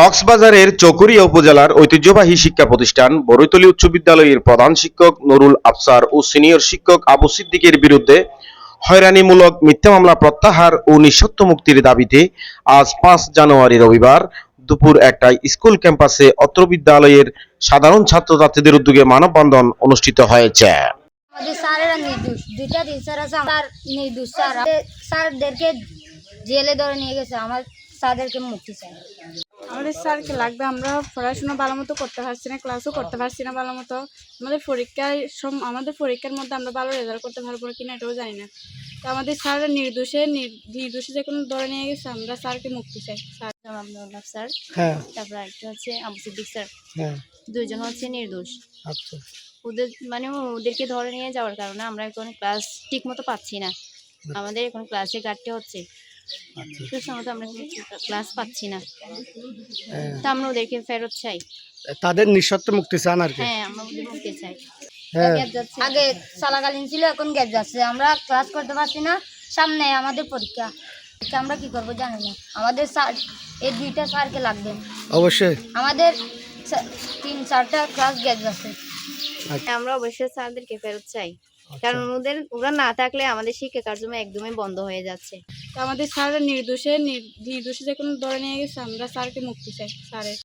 কক্সবাজারের চকরিয়া উপজেলার ঐতিহ্যবাহী শিক্ষা প্রতিষ্ঠান বরৈতলী উচ্চ বিদ্যালয়ের প্রধান শিক্ষক নুরুল আফসার ও সিনিয়র শিক্ষক আবু সিদ্দিকের বিরুদ্ধে হয়রানিমূলক মিথ্যা মামলা প্রত্যাহার ও নিঃশর্ত মুক্তির দাবিতে আজ পাঁচ জানুয়ারি রবিবার দুপুর একটায় স্কুল ক্যাম্পাসে অত্র বিদ্যালয়ের সাধারণ ছাত্রছাত্রীদের উদ্যোগে মানববন্ধন অনুষ্ঠিত হয়েছে। জেলে ধরে নিয়ে গেছে, আমার মুক্তি চাই। আমাদের স্যারকে লাগবে আমরা পড়াশোনা ভালো মতো করতে পারছি না ক্লাসও করতে পারছি না ভালো মতো। আমাদের পরীক্ষায় সম- আমাদের পরীক্ষার মধ্যে আমরা ভালো রেজাল্ট করতে পারব কিনা এটাও জানি না। তো আমাদের স্যার নির্দোষে নির- নির্দোষে যে কোনো ধরে নিয়ে গেছে আমরা স্যারকে মুক্তি চাই। Sir Abdullah sir. হ্যাঁ। তারপর একটা হচ্ছে আবু সিদ্দিক স্যার। হ্যাঁ। দুইজন হচ্ছে নির্দোষ। আচ্ছা। ওদের মানে ওদেরকে ধরে নিয়ে যাওয়ার কারণে আমরা এখন ক্লাস ঠিক মতো পাচ্ছি না। আমাদের এখন ক্লাসে ঘাটতে হচ্ছে। আচ্ছা সুসমতো আমরা ক্লাস পাচ্ছি না। হ্যাঁ। আমরা ওদেরকে ফেরত চাই। তাদের নিঃশর্ত মুক্তি চান আর কি। হ্যাঁ আমরা ওদের মুক্তি চাই। হ্যাঁ। আগে চলাকালীন ছিল এখন গ্যাপ যাচ্ছে। আমরা ক্লাস করতে পারছি না সামনে আমাদের পরীক্ষা। পরীক্ষা আমরা কি করব জানি না। আমাদের স্যার এই দুইটা স্যারকে লাগবে। অবশ্যই। আমাদের তিন চারটা ক্লাস গ্যাপ যাচ্ছে। আমরা অবশ্যই স্যারদেরকে ফেরত চাই। কারণ ওদের ওরা না থাকলে আমাদের শিক্ষা কার্যক্রম একদমই বন্ধ হয়ে যাচ্ছে। তো আমাদের স্যার নির্দোষে নির্দোষে যে কোনো ধরে নিয়ে গেছে আমরা স্যারকে মুক্তি চাই স্যারের।